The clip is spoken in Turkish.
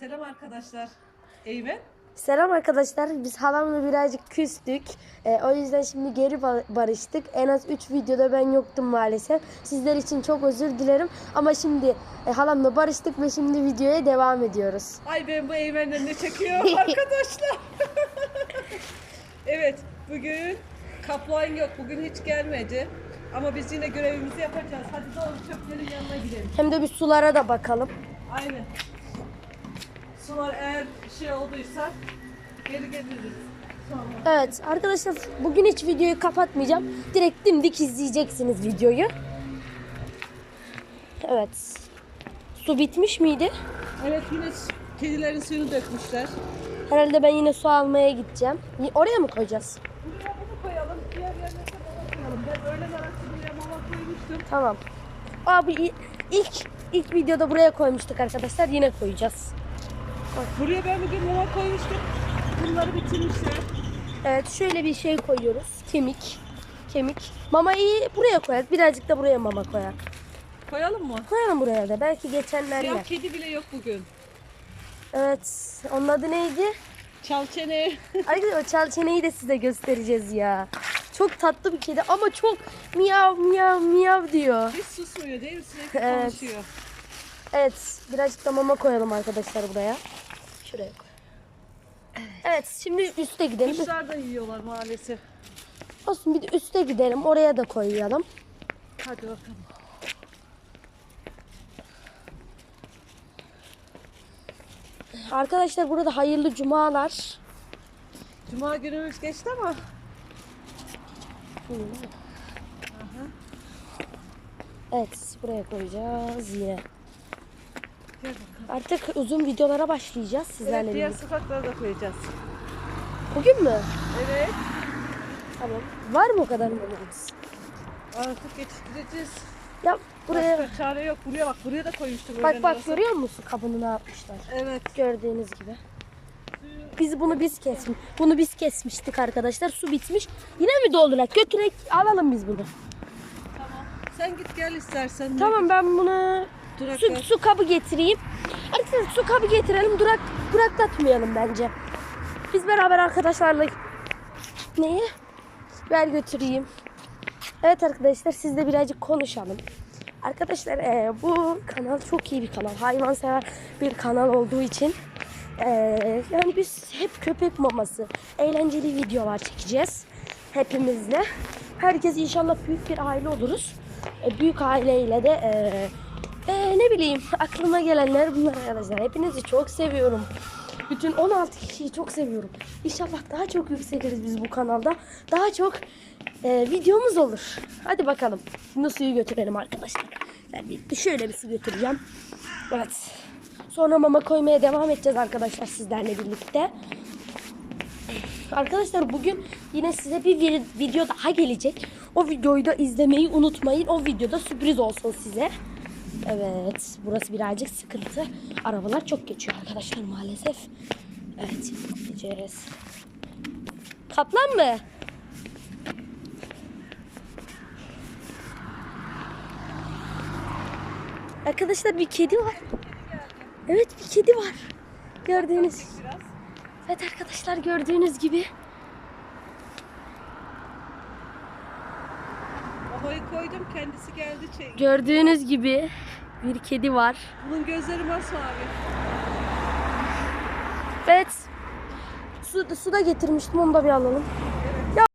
Selam arkadaşlar. Eymen. Selam arkadaşlar. Biz halamla birazcık küstük. Ee, o yüzden şimdi geri ba- barıştık. En az 3 videoda ben yoktum maalesef. Sizler için çok özür dilerim. Ama şimdi e, halamla barıştık ve şimdi videoya devam ediyoruz. Ay ben bu Eymen'le ne çekiyor arkadaşlar. evet bugün kaplan yok. Bugün hiç gelmedi. Ama biz yine görevimizi yapacağız. Hadi doğru çöplerin yanına gidelim. Hem de bir sulara da bakalım. Aynen. Sular eğer şey olduysa geri geliriz. Sonra. Evet arkadaşlar bugün hiç videoyu kapatmayacağım. Direkt dimdik izleyeceksiniz videoyu. Evet. Su bitmiş miydi? Evet yine kedilerin suyunu dökmüşler. Herhalde ben yine su almaya gideceğim. Oraya mı koyacağız? Buraya bunu koyalım. Diğer yerine de koyalım. Ben öğlen arası buraya mama koymuştum. Tamam. Abi ilk ilk videoda buraya koymuştuk arkadaşlar. Yine koyacağız. Buraya ben bugün mama koymuştum. Bunları bitirmişler. Evet şöyle bir şey koyuyoruz. Kemik. Kemik. Mamayı buraya koyalım. Birazcık da buraya mama koyak. Koyalım mı? Koyalım buraya da. Belki geçenler Ya yer. kedi bile yok bugün. Evet. Onun adı neydi? Çal çene. Arkadaşlar o çelçeneyi de size göstereceğiz ya. Çok tatlı bir kedi ama çok miyav miyav miyav diyor. Hiç susmuyor değil mi? Sürekli Evet. konuşuyor. Evet, birazcık da mama koyalım arkadaşlar buraya. Şuraya koy. Evet, şimdi üste gidelim. Kuşlar da yiyorlar maalesef. Olsun bir de üste gidelim. Oraya da koyalım. Hadi bakalım. Arkadaşlar burada hayırlı cumalar. Cuma günümüz geçti ama Evet, buraya koyacağız yine. Artık uzun videolara başlayacağız sizlerle Evet, diğer birlikte. sıfakları da koyacağız. Bugün mü? Evet. Tamam. Var mı o kadar mamamız? Artık yetiştireceğiz. Ya buraya Başka çare yok. Buraya bak. Buraya da koymuştum. bak bak arası. görüyor musun kabını ne yapmışlar? Evet. Gördüğünüz gibi. Biz bunu biz kesmiş. Bunu biz kesmiştik arkadaşlar. Su bitmiş. Yine mi doldurak? Götürek alalım biz bunu. Tamam. Sen git gel istersen. Tamam ben bunu Durak su, su kabı getireyim. Arkadaşlar su kabı getirelim. Durak duraklatmayalım bence. Biz beraber arkadaşlarla neyi? Ver götüreyim. Evet arkadaşlar siz de birazcık konuşalım. Arkadaşlar eee, bu kanal çok iyi bir kanal. Hayvansever bir kanal olduğu için eee, yani biz hep köpek maması, eğlenceli videolar çekeceğiz hepimizle. Herkes inşallah büyük bir aile oluruz. E, büyük aileyle de eee, e, ne bileyim aklıma gelenler bunlar arkadaşlar. Hepinizi çok seviyorum. Bütün 16 kişiyi çok seviyorum. İnşallah daha çok yükseliriz biz bu kanalda. Daha çok e, videomuz olur. Hadi bakalım. Şimdi suyu götürelim arkadaşlar. Ben bir şöyle bir su götüreceğim. Evet. Sonra mama koymaya devam edeceğiz arkadaşlar sizlerle birlikte. Arkadaşlar bugün yine size bir vi- video daha gelecek. O videoyu da izlemeyi unutmayın. O videoda sürpriz olsun size. Evet, burası birazcık sıkıntı. Arabalar çok geçiyor arkadaşlar maalesef. Evet, gideceğiz. Kaplan mı? Arkadaşlar bir kedi var. Evet bir kedi var. Gördüğünüz. Evet arkadaşlar gördüğünüz gibi. Mamayı koydum. Kendisi geldi. Çek. Gördüğünüz gibi bir kedi var. Bunun gözleri masmavi. Evet. Su, su da getirmiştim onu da bir alalım.